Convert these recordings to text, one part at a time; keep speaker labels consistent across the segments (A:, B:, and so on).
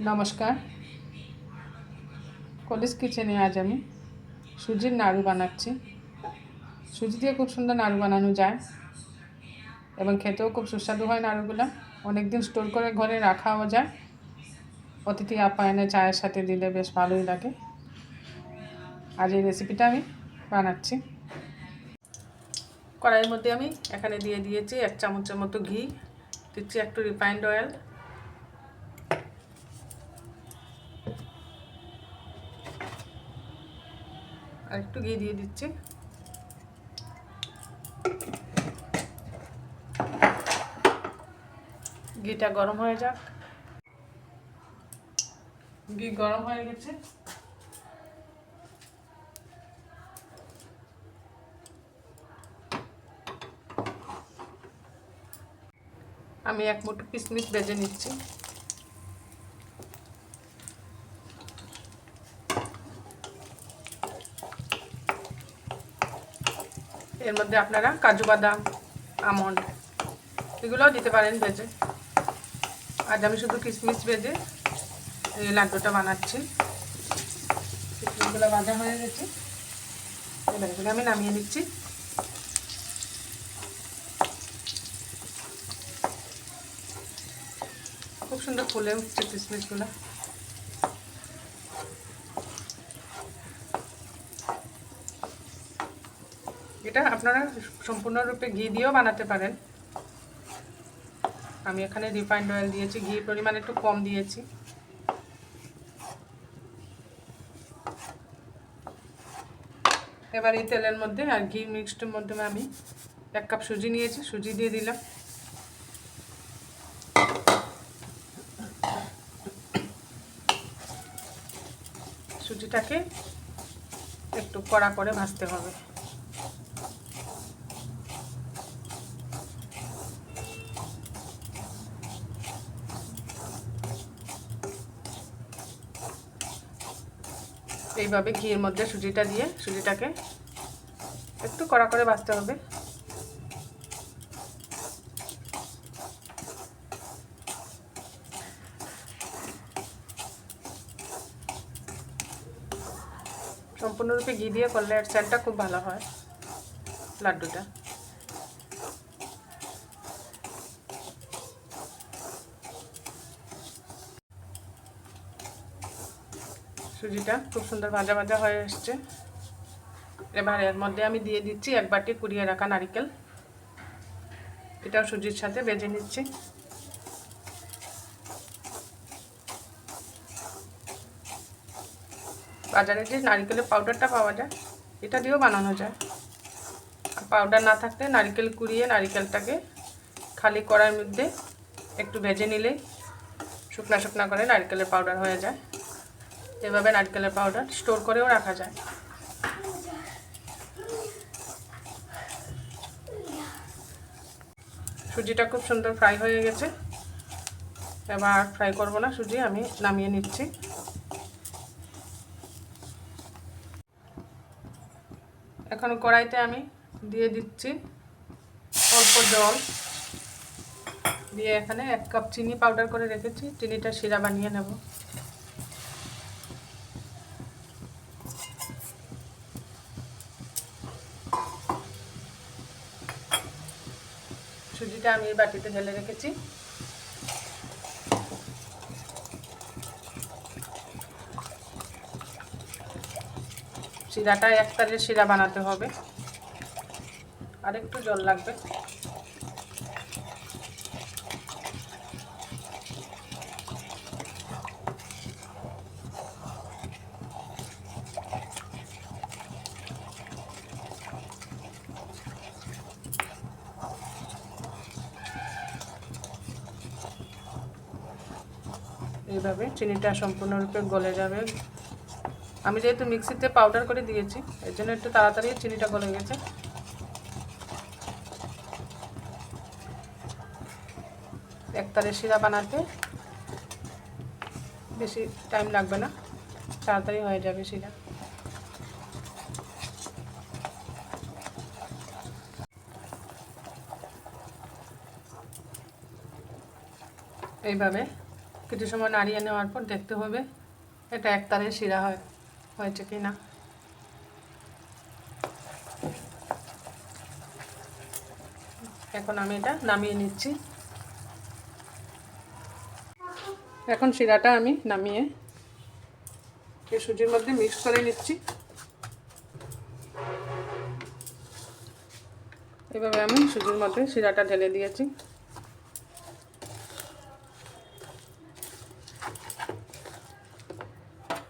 A: নমস্কার। কলিস কিচেনে আজ আমি সুজির নাড়ু বানাচ্ছি। সুজি দিয়ে খুব সুন্দর নাড়ু বানানো যায় এবং খেতেও খুব সুস্বাদু হয় নাড়ুগুলো। অনেক দিন স্টোর করে ঘরে রাখাও যায়। অতিথি আপ্যায়নে চায়ের সাথে দিলে বেশ ভালোই লাগে। আজ এই রেসিপিটা আমি বানাচ্ছি। কড়াইয়ের মধ্যে আমি এখানে দিয়ে দিয়েছি এক চামচের মতো ঘি, দিচ্ছি একটু রিফাইন্ড অয়েল আর একটু ঘি দিয়ে দিচ্ছি। ঘিটা গরম হয়ে যাক। ঘি গরম হয়ে গেছে। আমি এক মুঠো কিশমিশ বেজে নিচ্ছি। এর মধ্যে আপনারা কাজু বাদাম, আমন্ড এগুলোও দিতে পারেন ভেজে। আজ আমি শুধু কিশমিশ ভেজে এই লাড্ডুটা বানাচ্ছি। কিশমিশগুলো ভাজা হয়ে গেছে। এগুলো আমি নামিয়ে দিচ্ছি খুব সুন্দর ফুলে উঠছে কিশমিশগুলো। এটা আপনারা সম্পূর্ণরূপে ঘি দিয়েও বানাতে পারেন। আমি এখানে রিফাইন্ড অয়েল দিয়েছি ঘি পরিমাণ একটু কম দিয়েছি। এবার এই তেলের মধ্যে আর ঘি মিক্সডের মধ্যে আমি এক কাপ সুজি নিয়েছি, সুজি দিয়ে দিলাম। সুজিটাকে একটু কড়া করে ভাজতে হবে। এইভাবে ঘিয়ের মধ্যে সুজিটা দিয়ে, সুজিটাকে একটু কড়া করে বাঁচতে হবে। সম্পূর্ণরূপে ঘি দিয়ে করলে এর খুব ভালো হয়, লাড্ডুটা। সুজিটা খুব সুন্দর ভাজা ভাজা হয়ে এসছে। এবার এর মধ্যে আমি দিয়ে দিচ্ছি এক বাটি কুড়িয়ে রাখা নারিকেল। এটাও সুজির সাথে বেজে নিচ্ছি। বাজারে যে নারিকেলের পাউডারটা পাওয়া যায়, এটা দিয়েও বানানো যায়। আর পাউডার না থাকলে নারিকেল কুড়িয়ে নারিকেলটাকে খালি কড়াইয়ের মধ্যে একটু ভেজে নিলেই শুকনা শুকনা করে নারকেলের পাউডার হয়ে যায়। এভাবে নারকেলের পাউডার স্টোর করেও রাখা যায়। সুজিটা খুব সুন্দর ফ্রাই হয়ে গেছে। এবার ফ্রাই করব না সুজি, আমি নামিয়ে নিচ্ছি। এখন কড়াইতে আমি দিয়ে দিচ্ছি অল্প জল। দিয়ে এখানে এক কাপ চিনি পাউডার করে রেখেছি। চিনিটা শিরা বানিয়ে নেব। সুজিটা আমি বাটিতে ঢেলে রেখেছি। শিরাটা এক তারের শিরা বানাতে হবে। আর একটু জল লাগবে। এইভাবে চিনিটা সম্পূর্ণরূপে গলে যাবে। আমি যেহেতু মিক্সিতে পাউডার করে দিয়েছি, এর জন্য একটু তাড়াতাড়ি চিনিটা গলে গেছে। একতারে শিরা বানাতে বেশি টাইম লাগবে না, তাড়াতাড়ি হয়ে যাবে শিরা। এইভাবে কিছু সময় নাড়িয়ে নেওয়ার পর দেখতে হবে এটা একতারে শিরা হয়, হয়েছে কি না। এখন আমি এটা নামিয়ে নিচ্ছি। এখন শিরাটা আমি নামিয়ে এই সুজির মধ্যে মিক্স করে নিচ্ছি। এভাবে আমি সুজির মধ্যে শিরাটা ঢেলে দিয়েছি।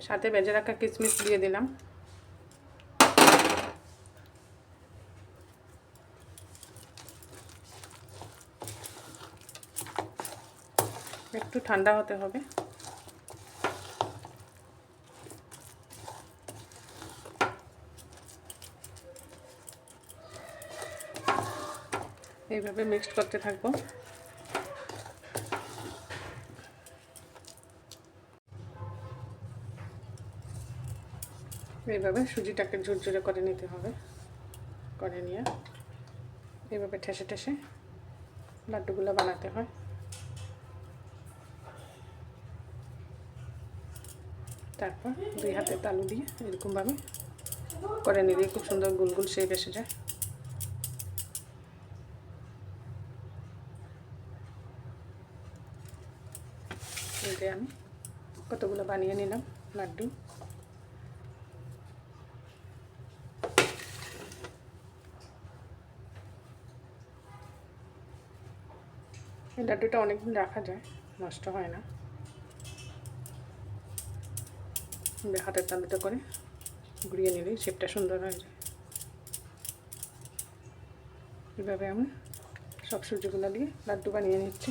A: সাথে বেজে রাখা কিশমিশ দিয়ে দিলাম। একটু ঠান্ডা হতে হবে। এইভাবে মিক্সড করতে থাকব। এইভাবে সুজিটাকে ঝুরঝুরে করে নিতে হবে। করে নিয়ে এইভাবে ঠেসে ঠেসে লাড্ডুগুলো বানাতে হয়। তারপর দুই হাতে তালু দিয়ে এরকমভাবে করে নিলে খুব সুন্দর গুলগুল শেপ এসে যায়। আমি কতগুলো বানিয়ে নিলাম লাড্ডু। এই লাড্ডুটা অনেকদিন রাখা যায়, নষ্ট হয় না। হাতের তালুতে করে ঘুরিয়ে নিলেই শেপটা সুন্দর হয়ে যায়। এভাবে আমি সব সূর্যগুলো দিয়ে লাড্ডু বানিয়ে নিচ্ছি।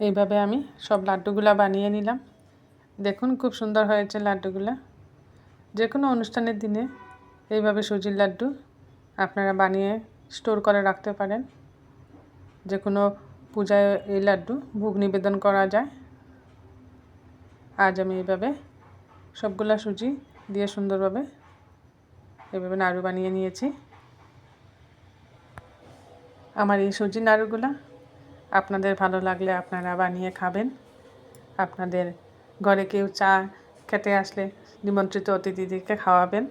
A: এইভাবে আমি সব লাড্ডুগুলা বানিয়ে নিলাম। দেখুন খুব সুন্দর হয়েছে লাড্ডুগুলা। যে কোনো অনুষ্ঠানের দিনে এইভাবে সুজির লাড্ডু আপনারা বানিয়ে স্টোর করে রাখতে পারেন। যে কোনো পূজায় এই লাড্ডু ভোগ নিবেদন করা যায়। আজ আমি এইভাবে সবগুলা সুজি দিয়ে সুন্দরভাবে এভাবে নাড়ু বানিয়ে নিয়েছি। আমার এই সুজি নাড়ুগুলা আপনাদের ভালো লাগলে আপনারা বানিয়ে খাবেন। আপনাদের ঘরে কেউ চা খেতে আসলে নিমন্ত্রিত অতিথিদেরকে খাওয়াবেন।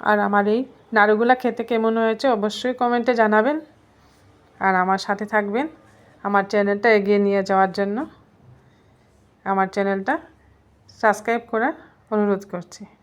A: আর আমার এই নাড়ুগুলা খেতে কেমন হয়েছে অবশ্যই কমেন্টে জানাবেন। আর আমার সাথে থাকবেন আমার চ্যানেলটা এগিয়ে নিয়ে যাওয়ার জন্য। আমার চ্যানেলটা সাবস্ক্রাইব করার অনুরোধ করছি।